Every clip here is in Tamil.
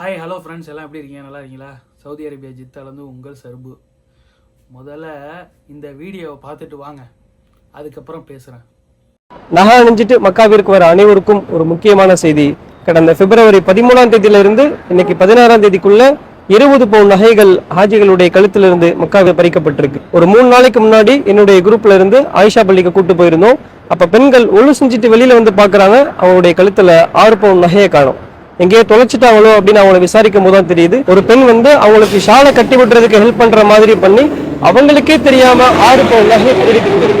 ஹாய் ஹலோ ஃப்ரெண்ட்ஸ் எல்லாம் எப்படி இருக்கீங்க? நல்லா இருக்கீங்களா? சவுதி அரேபியா ஜித்தாலேருந்து உங்கள் சர்பு. முதல்ல இந்த வீடியோவை பார்த்துட்டு வாங்க. அதுக்கப்புறம் பேசுகிறேன் நகா அணிஞ்சிட்டு மக்காவிற்கு வர அனைவருக்கும் ஒரு முக்கியமான செய்தி. கடந்த பிப்ரவரி பதிமூணாம் தேதியிலிருந்து இன்னைக்கு பதினாறாம் தேதிக்குள்ள இருபது பவுன் நகைகள் ஹாஜிகளுடைய கழுத்திலிருந்து மக்காவில் பறிக்கப்பட்டிருக்கு. ஒரு மூணு நாளைக்கு முன்னாடி என்னுடைய குரூப்ல இருந்து ஆயிஷா பள்ளிக்கு கூட்டு போயிருந்தோம். அப்ப பெண்கள் ஒழு செஞ்சுட்டு வெளியில வந்து பாக்குறாங்க. அவங்களுடைய கழுத்துல ஆறு பவுன் நகையை காணும். எங்கேயோ தொலைச்சிட்டாங்களோ அப்படின்னு அவங்கள விசாரிக்கும் போது தான் தெரியுது. ஒரு பெண் வந்து அவங்களுக்கு ஷாலை கட்டி விட்டுறதுக்கு ஹெல்ப் பண்ற மாதிரி பண்ணி அவங்களுக்கே தெரியாம ஆறு பவுன் நகையை திருடிட்டு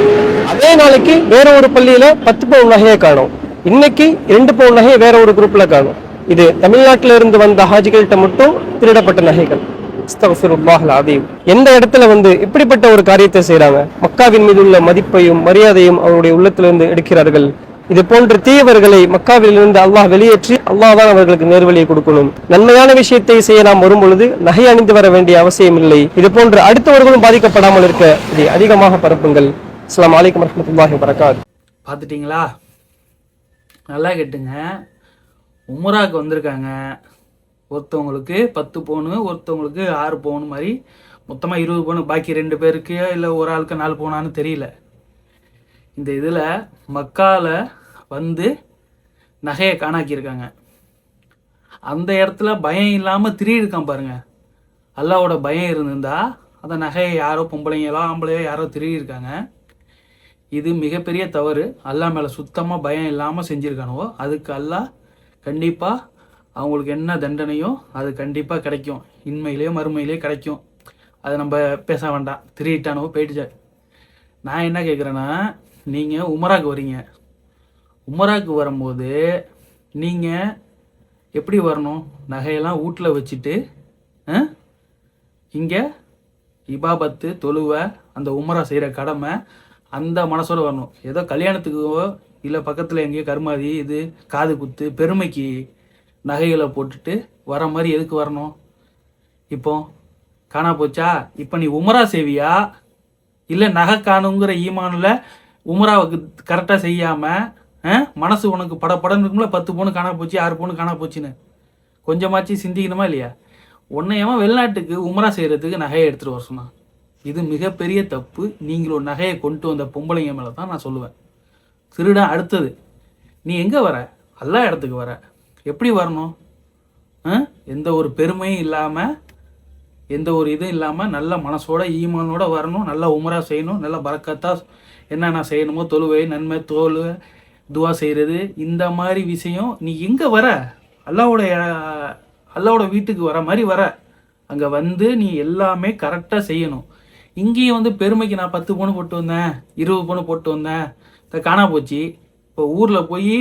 அதே நாளைக்கு வேற ஒரு பள்ளியில பத்து பவுன் நகையை காணும். இன்னைக்கு ரெண்டு பவுன் நகையை வேற ஒரு குரூப்ல காணும். இது தமிழ்நாட்டில இருந்து வந்த ஹாஜிகள்கிட்ட மட்டும் திருடப்பட்ட நகைகள். எந்த இடத்துல வந்து இப்படிப்பட்ட ஒரு காரியத்தை செய்யறாங்க மக்காவின் மீது உள்ள மதிப்பையும் மரியாதையும் அவருடைய உள்ளத்திலிருந்து எடுக்கிறார்கள். இது போன்ற தீயவர்களை மக்காவிலிருந்து அல்லாஹ் வெளியேற்றி அல்லாஹ் தான் அவர்களுக்கு நேர்வழியை கொடுக்கணும். நன்மையான விஷயத்தை செய்ய நாம் வரும் பொழுது நகை அணிந்து வர வேண்டிய அவசியம் இல்லை. இது போன்ற அடுத்தவர்களும் பாதிக்கப்படாமல் இருக்க இதை அதிகமாக பரப்புங்கள். அஸ்லாம் வலைக்கம் வரமத்துல்லாஹி வரகாத் பார்த்துட்டிங்களா? நல்லா கேட்டுங்க. உமராக்கு வந்திருக்காங்க. ஒருத்தவங்களுக்கு பத்து பவுனு ஒருத்தவங்களுக்கு ஆறு பவுன் மாதிரி. மொத்தமாக இருபது பவுன் பாக்கி ரெண்டு பேருக்கு இல்லை ஒரு ஆளுக்கு நாலு பவுனான்னு தெரியல. இந்த இதில் மக்காவில் வந்து நகையை காணாக்கியிருக்காங்க. அந்த இடத்துல பயம் இல்லாமல் திருடிருக்கான் பாருங்க. அல்லாவோட பயம் இருந்திருந்தா அந்த நகையை யாரோ பொம்பளைங்களோ ஆம்பளையோ யாரோ திருடியிருக்காங்க இது மிகப்பெரிய தவறு. அல்லாஹ் மேலே சுத்தமாக பயம் இல்லாமல் செஞ்சுருக்கானுவோ அதுக்கு அல்லா கண்டிப்பாக அவங்களுக்கு என்ன தண்டனையோ அது கண்டிப்பாக கிடைக்கும். இன்மையிலேயோ மறுமையிலேயோ கிடைக்கும். அதை நம்ம பேச வேண்டாம். திரியிட்டானவோ போயிடுச்சு. நான் என்ன கேட்குறேன்னா நீங்கள் உமராக்கு வரீங்க. உமராக்கு வரும்போது நீங்கள் எப்படி வரணும்? நகையெல்லாம் வீட்டில் வச்சுட்டு இங்கே இபாபத்து தொழுவை அந்த உமரா செய்கிற கடமை அந்த மனசோட வரணும். ஏதோ கல்யாணத்துக்கோ இல்லை பக்கத்தில் எங்கேயோ கருமாதி இது காது குத்து பெருமைக்கு நகைகளை போட்டுட்டு வர மாதிரி எதுக்கு வரணும்? இப்போ காணா போச்சா? இப்போ நீ உமரா செய்வியா? இல்லை நகை காணுங்கிற ஈமானில் உமராவுக்கு கரெக்டாக செய்யாமல் மனசு உனக்கு படப்படன்னு இருக்கும்ல பத்து பவுன் காணா போச்சு ஆறு பவுன் காணா போச்சுன்னு. கொஞ்சமாச்சு சிந்திக்கணுமா இல்லையா? உன்னையவன் வெளிநாட்டுக்கு உமரா செய்கிறதுக்கு நகையை எடுத்துகிட்டு வர சொன்னான். இது மிகப்பெரிய தப்பு. நீங்கள் ஒரு நகையை கொண்டு வந்த பொம்பளைங்க மேலே தான் நான் சொல்லுவேன். திருடன் அடுத்தது. நீ எங்கே வர? எல்லா இடத்துக்கு வர. எப்படி வரணும்? ஆ? எந்த ஒரு பெருமையும் இல்லாமல் எந்த ஒரு இதுவும் இல்லாமல் நல்ல மனசோட ஈமானோட வரணும். நல்லா உமரா செய்யணும். நல்லா பறக்கத்தாக என்னென்ன செய்யணுமோ தொழுவை நன்மை தோல்வை துவா செய்கிறது இந்த மாதிரி விஷயம் நீ எங்கே வர அல்லாவோட அல்லாவோட வீட்டுக்கு வர மாதிரி வர. அங்கே வந்து நீ எல்லாமே கரெக்டாக செய்யணும். இங்கேயும் வந்து பெருமைக்கு நான் பத்து பவுன் போட்டு வந்தேன் இருபது பவுன் போட்டு வந்தேன். இதை காணா போச்சு. இப்போ ஊரில் போய்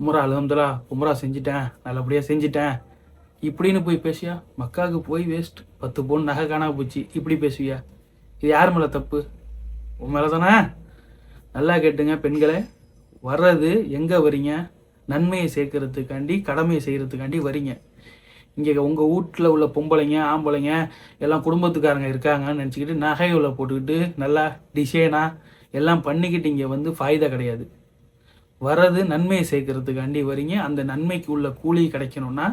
உமரா அலமதுல்லா உமரா செஞ்சிட்டேன் நல்லபடியாக செஞ்சிட்டேன். இப்படின்னு போய் பேசியா? மக்காவுக்கு போய் வேஸ்ட் பத்து பவுன் நகை காணா போச்சு. இப்படி பேசுவியா? இது யார் மேலே தப்பு? உன் மேலே தானே நல்லா கேட்டுங்க பெண்களே. வர்றது எங்கே வரீங்க? நன்மையை சேர்க்கறதுக்காண்டி கடமையை செய்கிறதுக்காண்டி வரீங்க. இங்கே உங்கள் வீட்டில் உள்ள பொம்பளைங்க ஆம்பளைங்க எல்லாம் குடும்பத்துக்காரங்க இருக்காங்கன்னு நினச்சிக்கிட்டு நகைகளை போட்டுக்கிட்டு நல்லா டிசைனாக எல்லாம் பண்ணிக்கிட்டு இங்கே வந்து ஃபாய்தா கிடையாது. வர்றது நன்மையை சேர்க்கறதுக்காண்டி வரீங்க. அந்த நன்மைக்கு உள்ள கூலி கிடைக்கணும்னா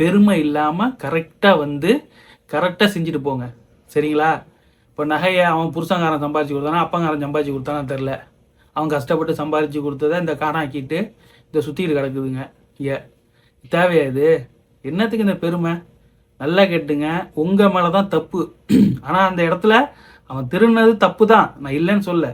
பெருமை இல்லாமல் கரெக்டாக வந்து கரெக்டாக செஞ்சுட்டு போங்க. சரிங்களா? இப்போ நகையை அவன் புருஷங்காரன் சம்பாதிச்சு கொடுத்தானா அப்பங்காரன் சம்பாதிச்சு கொடுத்தானா தெரில அவன் கஷ்டப்பட்டு சம்பாரித்து கொடுத்ததை இந்த காணாக்கிட்டு இந்த சுற்றிட்டு கிடக்குதுங்க. ஏ தேவையா இது? என்னத்துக்கு இந்த பெருமை? நல்லா கேட்டுங்க. உங்கள் மேலே தான் தப்பு. ஆனால் அந்த இடத்துல அவன் திருநது தப்பு தான் நான் இல்லைன்னு சொல்ல.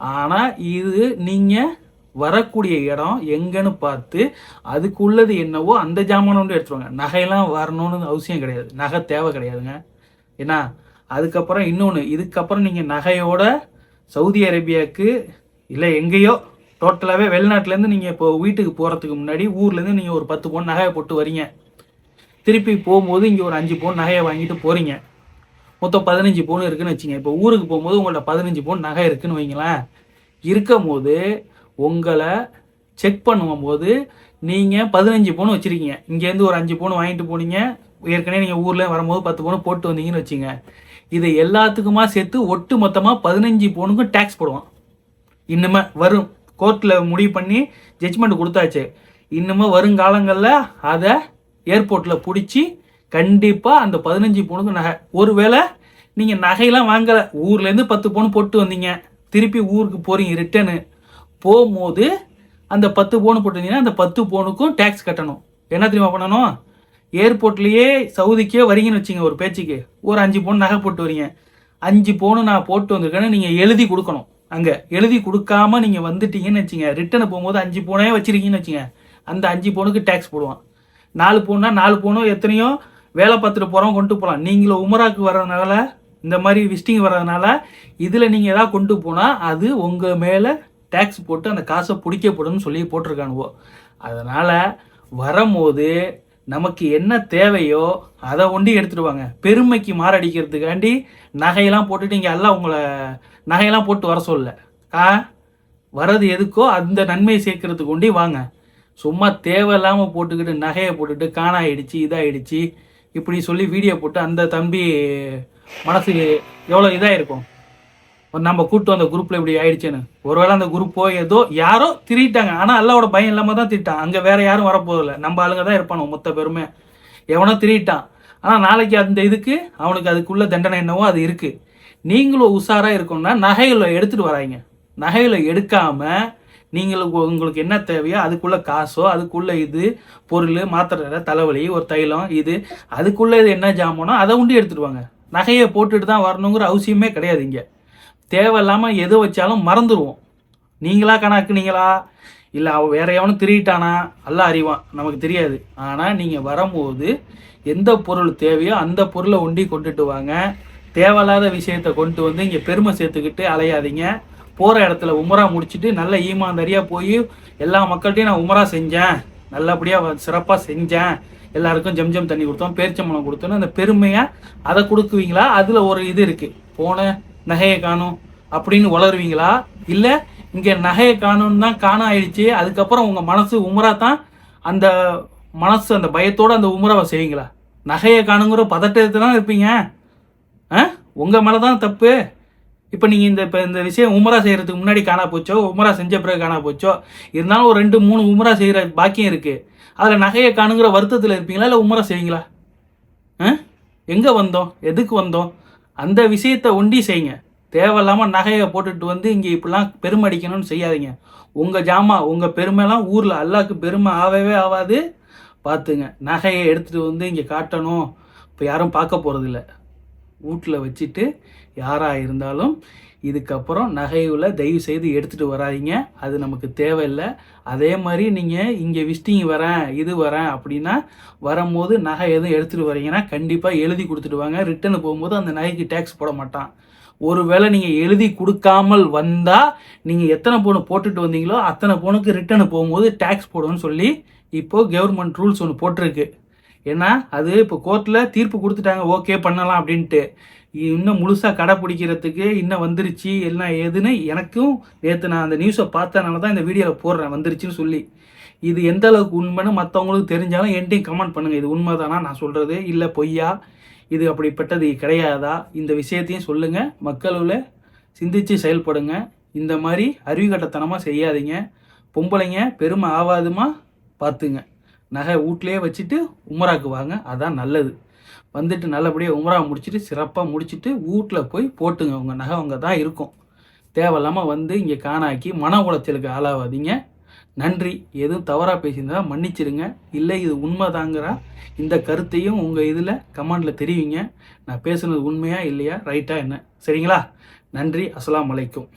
ஆனால் இது நீங்கள் வரக்கூடிய இடம் எங்கன்னு பார்த்து அதுக்குள்ளது என்னவோ அந்த ஜாமான் எடுத்துருவாங்க. நகையெல்லாம் வரணும்னு அவசியம் கிடையாது. நகை தேவை கிடையாதுங்க. ஏன்னா அதுக்கப்புறம் இன்னொன்று இதுக்கப்புறம் நீங்கள் நகையோட சவுதி அரேபியாவுக்கு இல்லை எங்கேயோ டோட்டலாகவே வெளிநாட்டிலேருந்து நீங்கள் இப்போ வீட்டுக்கு போகிறதுக்கு முன்னாடி ஊர்லேருந்து நீங்கள் ஒரு பத்து பவுன் நகையை போட்டு வரீங்க. திருப்பி போகும்போது இங்கே ஒரு அஞ்சு பவுன் நகையை வாங்கிட்டு போகிறீங்க மொத்தம் பதினஞ்சு பவுன் இருக்குன்னு வச்சுங்க. இப்போ ஊருக்கு போகும்போது உங்கள்ட்ட பதினஞ்சு பவுன் நகை இருக்குன்னு வைங்களேன். இருக்கும் போது உங்களை செக் பண்ணும் போது நீங்கள் பதினஞ்சு பவுன் வச்சுருக்கீங்க. இங்கேருந்து ஒரு அஞ்சு பவுன் வாங்கிட்டு போனீங்க. ஏற்கனவே நீங்கள் ஊரில் வரும்போது பத்து பவுன் போட்டு வந்தீங்கன்னு வச்சுங்க. இது எல்லாத்துக்குமா சேர்த்து ஒட்டு மொத்தமாக பதினஞ்சு பவுனுக்கும் டேக்ஸ் போடுவான். இன்னுமே வரும். கோர்ட்டில் முடிவு பண்ணி ஜட்ஜ்மெண்ட் கொடுத்தாச்சு. இன்னுமே வருங்காலங்களில் அதை ஏர்போர்ட்டில் பிடிச்சி கண்டிப்பாக அந்த பதினஞ்சு பவுனுக்கு நகை. ஒருவேளை நீங்கள் நகையெல்லாம் வாங்கலை ஊர்லேருந்து பத்து பவுன் போட்டு வந்தீங்க. திருப்பி ஊருக்கு போகிறீங்க ரிட்டனு போகும்போது அந்த பத்து பவுன் போட்டிருந்தீங்கன்னா அந்த பத்து பவுனுக்கும் டேக்ஸ் கட்டணும். என்ன தெரியுமா பண்ணணும்? ஏர்போர்ட்லேயே சவுதிக்கே வரீங்கன்னு வச்சுங்க ஒரு பேச்சுக்கு. ஒரு அஞ்சு பவுன் நகை போட்டு வரீங்க. அஞ்சு பவுன் நான் போட்டு வந்திருக்கேன்னு நீங்கள் எழுதி கொடுக்கணும். அங்கே எழுதி கொடுக்காம நீங்கள் வந்துட்டீங்கன்னு வச்சுங்க. ரிட்டனை போகும்போது அஞ்சு பவுனே வச்சுருக்கீங்கன்னு வச்சுங்க. அந்த அஞ்சு பவுனுக்கு டேக்ஸ் போடுவான். நாலு பவுன்னா நாலு பவுனோ எத்தனையோ வேலை பார்த்துட்டு போகிறோம் கொண்டு போகலாம் நீங்களும் உமராக்கு வர்றதுனால இந்த மாதிரி விசிட்டிங் வர்றதுனால இதில் நீங்கள் ஏதாவது கொண்டு போனால் அது உங்கள் மேலே டேக்ஸ் போட்டு அந்த காசை பிடிக்கப்படும்னு சொல்லி போட்டிருக்கானுவோ. அதனால் வரும்போது நமக்கு என்ன தேவையோ அதை ஒண்டி எடுத்துடுவாங்க. பெருமைக்கு மாரடிக்கிறதுக்காண்டி நகையெல்லாம் போட்டுட்டு இங்கே எல்லாம் உங்களை நகையெல்லாம் போட்டு வர சொல்ல ஆ வர்றது எதுக்கோ அந்த நன்மையை சேர்க்கறதுக்கு ஒண்டி வாங்க. சும்மா தேவையில்லாமல் போட்டுக்கிட்டு நகையை போட்டுட்டு காணாயிடுச்சு இதாகிடுச்சு இப்படி சொல்லி வீடியோ போட்டு அந்த தம்பி மனசுக்கு எவ்வளோ இதாக இருக்கும் நம்ம கூட்டு வந்த குரூப்பில் இப்படி ஆயிடுச்சுன்னு. ஒருவேளை அந்த குரூப்போ ஏதோ யாரோ திரிட்டாங்க ஆனால் அல்லாவோட பயம் இல்லாமல் தான் திட்டான். அங்கே வேற யாரும் வரப்போதில்ல நம்ம ஆளுங்க தான் இருப்பானோ மொத்த பெருமை. எவனோ திரிட்டான் ஆனால் நாளைக்கு அந்த இதுக்கு அவனுக்கு அதுக்குள்ள தண்டனை என்னவோ அது இருக்குது நீங்களும் உஷாராக இருக்கணும்னா நகைகளை எடுத்துகிட்டு வராங்க. நகைகளை எடுக்காமல் நீங்களுக்கு உங்களுக்கு என்ன தேவையோ அதுக்குள்ள காசோ அதுக்குள்ள இது பொருள் மாத்திரை தலைவலி ஒரு தைலம் இது அதுக்குள்ள இது என்ன ஜாமானோ அதை உண்டி எடுத்துட்டு வாங்க. நகையை போட்டுட்டு தான் வரணுங்கிற அவசியமே கிடையாது இங்கே. தேவையில்லாமல் எது வச்சாலும் மறந்துடுவோம் நீங்களா கணக்குனீங்களா இல்லை அவ வேற எவனும் திருட்டானா எல்லாம் அறிவான். நமக்கு தெரியாது. ஆனால் நீங்கள் வரும்போது எந்த பொருள் தேவையோ அந்த பொருளை ஒண்டி கொண்டுட்டு வாங்க. தேவையில்லாத விஷயத்தை கொண்டு வந்து இங்கே பெருமை சேர்த்துக்கிட்டு அலையாதீங்க. போகிற இடத்துல உமரா முடிச்சுட்டு நல்ல ஈமாந்தரியாக போய் எல்லா மக்கள்கிட்டையும் நான் உமரா செஞ்சேன். நல்லபடியாக சிறப்பாக செஞ்சேன். எல்லாருக்கும் ஜம்ஜம் தண்ணி கொடுத்தோம் பேரிச்சம்பளம் கொடுத்தோன்னு அந்த பெருமையாக அதை கொடுக்குவீங்களா? அதில் ஒரு இது இருக்குது போன நகையை காணும் அப்படின்னு வளருவீங்களா இல்லை இங்கே நகையை காணும்னு தான் காண ஆயிடுச்சு அதுக்கப்புறம் உங்கள் மனசு உமரா தான் அந்த மனசு அந்த பயத்தோடு அந்த உமராவை செய்வீங்களா? நகையை காணுங்கிற பதட்டத்தை தான் இருப்பீங்க? ஆ? உங்கள் மேலே தான் தப்பு. இப்போ நீங்கள் இந்த இப்போ இந்த விஷயம் உமரா செய்கிறதுக்கு முன்னாடி காணா போச்சோ? உமரா செஞ்ச பிறகு காணா போச்சோ? இருந்தாலும் ஒரு ரெண்டு மூணு உமரா செய்கிற பாக்கியம் இருக்குது அதில் நகையை காணுங்கிற வருத்தத்தில் இருப்பீங்களா? இல்லை உமரா செய்வீங்களா? ஆ? எங்கே வந்தோம்? எதுக்கு வந்தோம்? அந்த விஷயத்தை ஒண்டி செய்யுங்க. தேவையில்லாமல் நகையை போட்டுட்டு வந்து இங்கே இப்படிலாம் பெருமை அடிக்கணும்னு செய்யாதீங்க. உங்கள் ஜாமா உங்கள் பெருமைலாம் ஊரில் அல்லாக்கு பெருமை ஆகவே ஆகாது. பார்த்துங்க நகையை எடுத்துகிட்டு வந்து இங்கே காட்டணும். இப்போ யாரும் பார்க்க போகிறதில்ல வீட்டில் வச்சுட்டு யாராக இருந்தாலும் இதுக்கப்புறம் நகையுள்ள தயவு செய்து எடுத்துகிட்டு வராதீங்க. அது நமக்கு தேவையில்லை. அதே மாதிரி நீங்கள் இங்கே விசிட்டிங் வரேன் இது வரேன் அப்படின்னா வரும்போது நகை எதுவும் எடுத்துகிட்டு வரீங்கன்னா கண்டிப்பாக எழுதி கொடுத்துடுவாங்க ரிட்டர்னு போகும்போது அந்த நகைக்கு டேக்ஸ் போட மாட்டான். ஒருவேளை நீங்கள் எழுதி கொடுக்காமல் வந்தால் நீங்கள் எத்தனை பவுன் போட்டுட்டு வந்தீங்களோ அத்தனை பவுனுக்கு ரிட்டர்னு போகும்போது டேக்ஸ் போடுவோன்னு சொல்லி இப்போது கவர்மெண்ட் ரூல்ஸ் ஒன்று போட்டிருக்கு. ஏன்னா அது இப்போ கோர்ட்டில் தீர்ப்பு கொடுத்துட்டாங்க ஓகே பண்ணலாம் அப்படின்ட்டு. இன்னும் முழுசாக கடைப்பிடிக்கிறதுக்கு இன்னும் வந்துருச்சு எல்லாம் ஏதுன்னு எனக்கும் நேற்று நான் அந்த நியூஸை பார்த்தனால தான் இந்த வீடியோவில் போடுறேன் வந்துருச்சுன்னு சொல்லி. இது எந்த அளவுக்கு உண்மைன்னு மற்றவங்களுக்கு தெரிஞ்சாலும் என்கிட்டையும் கமெண்ட் பண்ணுங்கள் இது உண்மை தானா நான் சொல்கிறது இல்லை பொய்யா? இது அப்படிப்பட்டது கிடையாதா? இந்த விஷயத்தையும் சொல்லுங்கள் மக்களில் சிந்திச்சு செயல்படுங்க. இந்த மாதிரி அறிவுகட்டத்தனமாக செய்யாதீங்க. பொம்பளைங்க பெருமை ஆகாதுமா பார்த்துங்க. நகை வீட்லேயே வச்சுட்டு உமராக்குவாங்க அதான் நல்லது. வந்துட்டு நல்லபடியாக உமரா முடிச்சுட்டு சிறப்பாக முடிச்சுட்டு வீட்டில் போய் போட்டுங்க. உங்கள் நகை அங்கே தான் இருக்கும். தேவையில்லாமல் வந்து இங்கே காணாக்கி மன உளைச்சலுக்கு ஆளாவாதீங்க. நன்றி. எதுவும் தவறாக பேசியிருந்தா மன்னிச்சிடுங்க இல்லை இது உண்மைதாங்கிறா. இந்த கருத்தையும் உங்கள் இதில் கமெண்டில் தெரிவிங்க. நான் பேசுனது உண்மையா இல்லையா? ரைட்டா என்ன? சரிங்களா? நன்றி. அஸ்லாம் அலைக்கும்.